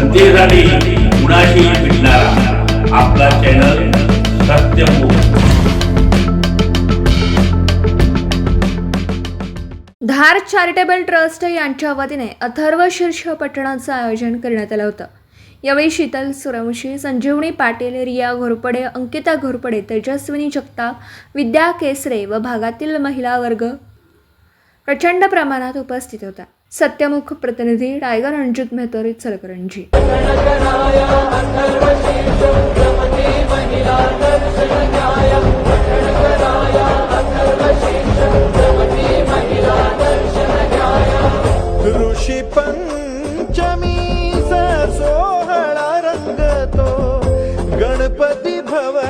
जनतेसाठी कुणाशी भेटणारा. आपला channel Satyamukh Dhar charitable trust यांच्या वतीने अथर्व शीर्ष पठणाचं आयोजन करण्यात आलं होतं. यावेळी शीतल सुरवंशी संजीवनी पाटील रिया घोरपडे अंकिता घोरपडे तेजस्विनी जगताप विद्या केसरे व भागातील महिला वर्ग प्रचंड प्रमाणात उपस्थित होता. सत्यमुख प्रतिनिधी टायगर रणजित मेहतोरी चलकरंजी ऋषी पंचमीचा सोहळा रंगतो. गणपती भवन